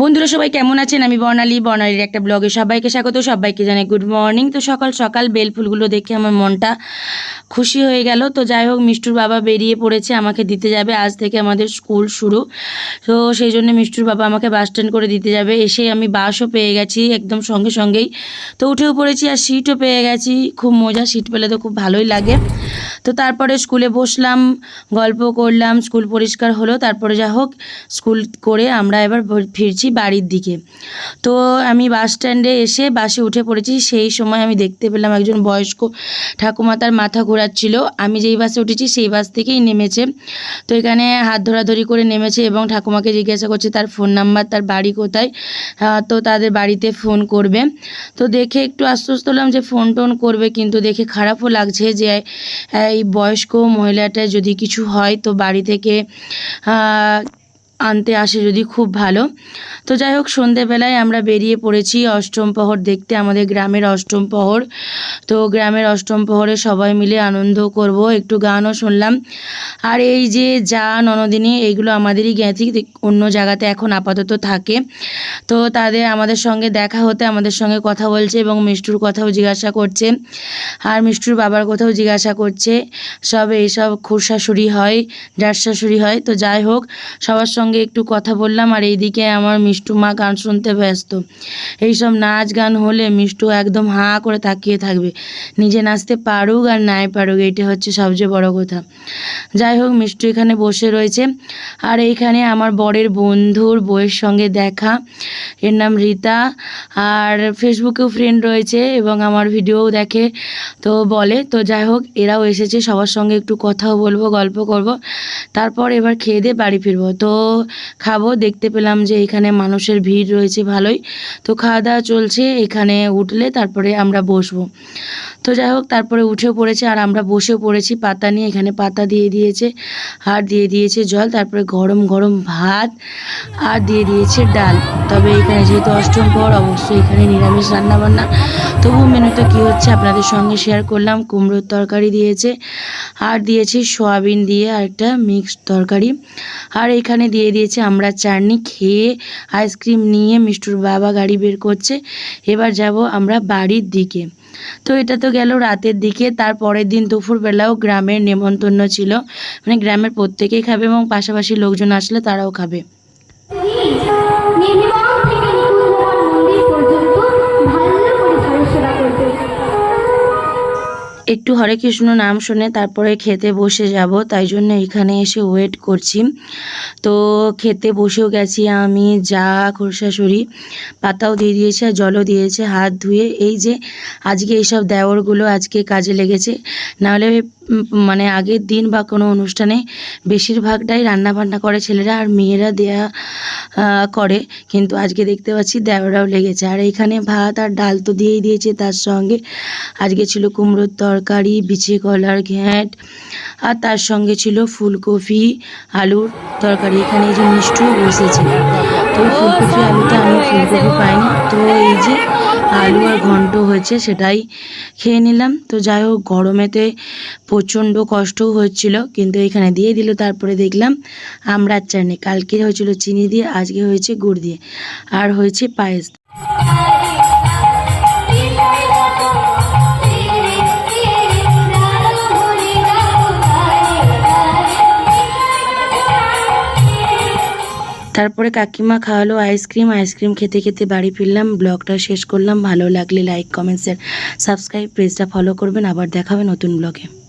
বন্ধুরা সবাই কেমন আছেন? আমি বর্ণালী। বর্ণালীর একটা ব্লগে সবাইকে স্বাগত। সবাইকে জানাই গুড মর্নিং তো সকাল সকাল বেল ফুলগুলো দেখে আমার মনটা খুশি হয়ে গেল। তো যাই হোক, মিষ্টুর বাবা বেরিয়ে পড়েছে, আমাকে দিতে যাবে। আজ থেকে আমাদের স্কুল শুরু। তো সেই জন্য মিষ্টুর বাবা আমাকে বাস স্ট্যান্ড করে দিতে যাবে। এসে আমি বাসও পেয়ে গেছি একদম সঙ্গে সঙ্গেই। তো উঠেও পড়েছি আর সিটও পেয়ে গেছি। খুব মজা সিট পেলে তো খুব ভালোই লাগে। তো তারপরে স্কুলে বসলাম গল্প করলাম স্কুল পরিষ্কার হলো তারপরে যা হোক স্কুল করে আমরা এবার ফিরছি বাড়ির দিকে। তো আমি বাস স্ট্যান্ডে এসে বাসে উঠে পড়েছি সেই সময় আমি দেখতে পেলাম একজন বয়স্ক ঠাকুমা তার মাথা ঘোরাচ্ছিল। আমি যেই বাসে উঠেছি সেই বাস থেকেই নেমেছে। তো এখানে হাত ধরাধরি করে নেমেছে এবং ঠাকুমাকে জিজ্ঞাসা করছে তার ফোন নাম্বার তার বাড়ি কোথায়? আহ, তো তাদের বাড়িতে ফোন করবে। তো দেখে একটু আশ্বস্ত হলাম যে ফোন টোন করবে কিন্তু দেখে খারাপও লাগছে যে এই বয়স্ক মহিলাটা যদি কিছু হয় তো বাড়ি থেকে আনতে আসে যদি খুব ভালো। তো যাই হোক সন্ধেবেলায় আমরা বেরিয়ে পড়েছি অষ্টম প্রহর দেখতে আমাদের গ্রামের অষ্টম প্রহর। তো গ্রামের অষ্টম প্রহরে সবাই মিলে আনন্দ করব, একটু গানও শুনলাম। আর এই যে যা ননদিনী এইগুলো আমাদেরই জ্ঞাতি অন্য জায়গাতে এখন আপাতত থাকে। তো তাদের, আমাদের সঙ্গে দেখা হতে আমাদের সঙ্গে কথা বলছে এবং মিষ্টুর কথাও জিজ্ঞাসা করছে। আর মিষ্টুর বাবার কথাও জিজ্ঞাসা করছে। সব এইসব খুরশাশুড়ি হয় জার শাশুড়ি হয়। তো যাই হোক সবার সঙ্গে একটু কথা বললাম আর এইদিকে আমার মিষ্টু মা গান শুনতে ব্যস্ত। এইসব নাচ গান হলে মিষ্টু একদম হাঁ করে তাকিয়ে থাকবে। নিজে নাচতে পারুক আর নাই পারুক, এইটা হচ্ছে সবচেয়ে বড় কথা। যাই হোক, মিষ্টু এখানে বসে রয়েছে। আর এইখানে আমার বরের বন্ধুর বইয়ের সঙ্গে দেখা। এর নাম রীতা। আর ফেসবুকেও ফ্রেন্ড রয়েছে এবং আমার ভিডিওও দেখে, তো বলে। তো যাই হোক, এরাও এসেছে, সবার সঙ্গে একটু কথাও বলব, গল্প করব। তারপর এবার খেয়ে দিয়ে বাড়ি ফিরবো। তো খাব, দেখতে পেলাম যে এখানে মানুষের ভিড় রয়েছে ভালোই। তো খাওয়া দাওয়া চলছে, এখানে উঠলে তারপরে আমরা বসবো। তো যাই হোক, তারপরে উঠেও পড়েছে আর আমরা বসেও পড়েছি। পাতা নিয়ে এখানে পাতা দিয়ে দিয়েছে আর দিয়ে দিয়েছে জল, তারপরে গরম গরম ভাত আর দিয়ে দিয়েছে ডাল। তবে এখানে যেহেতু অষ্টম পর, অবশ্যই এখানে নিরামিষ রান্না বান্না তবু মেনুতে কী হচ্ছে আপনাদের সঙ্গে শেয়ার করলাম। কুমড়োর তরকারি দিয়েছে আর দিয়েছি সোয়াবিন দিয়ে আর একটা মিক্সড তরকারি। আর এখানে দিয়ে দিয়েছে আমরা চাটনি, খেয়ে আইসক্রিম নিয়ে মিষ্টুর বাবা গাড়ি বের করছে। এবার যাব আমরা বাড়ির দিকে। তো এটা তো গেল রাতের দিকে, তার পরের দিন দুপুরবেলাও গ্রামের নেমন্তন্ন ছিল। মানে গ্রামের প্রত্যেকেই খাবে এবং পাশাপাশি লোকজন আসলে তারাও খাবে। একটু হরে কৃষ্ণ নাম শুনে তারপরে খেতে বসে যাব, তাই জন্য এখানে এসে ওয়েট করছি। তো খেতে বসেও গেছি আমি, যা খোরশাশুড়ি পাতাও দিয়ে দিয়েছে আর জলও দিয়েছে, হাত ধুয়ে। এই যে আজকে এইসব দেওরগুলো আজকে কাজে লেগেছে। নাহলে মানে আগের দিন বা কোনো অনুষ্ঠানে বেশিরভাগটাই রান্না বান্না করে ছেলেরা আর মেয়েরা দেয়া করে। কিন্তু আজকে দেখতে পাচ্ছি দেওরাও লেগেছে। আর এখানে ভাত আর ডাল তো দিয়েই দিয়েছে তার সঙ্গে। আজকে ছিল কুমড়োর তরকারি বিছে কলার ঘ্যাঁট, আর তার সঙ্গে ছিল ফুলকপি, আলুর তরকারি। এখানে এই যে মিষ্টিও বসেছে। তো ফুলকপি, আলুতে আমি ফুলকপি পাইনি। তো এই যে আলু আর ঘন্ট হয়েছে, সেটাই খেয়ে নিলাম। তো যাই হোক, গরমেতে প্রচণ্ড কষ্ট হচ্ছিল, কিন্তু এখানে দিয়ে দিল, তারপরে দেখলাম আমরা চাটনি। কালকে হয়েছিল চিনি দিয়ে, আজকে হয়েছে গুড় দিয়ে। আর হয়েছে পায়েস। তারপরে কাকিমা খাওয়ালো আইসক্রিম আইসক্রিম খেতে খেতে বাড়ি ফিরলাম, ব্লগটা শেষ করলাম। ভালো লাগলে লাইক কমেন্টস সাবস্ক্রাইব পেজটা ফলো করবেন। আবার দেখাবে নতুন ব্লগে।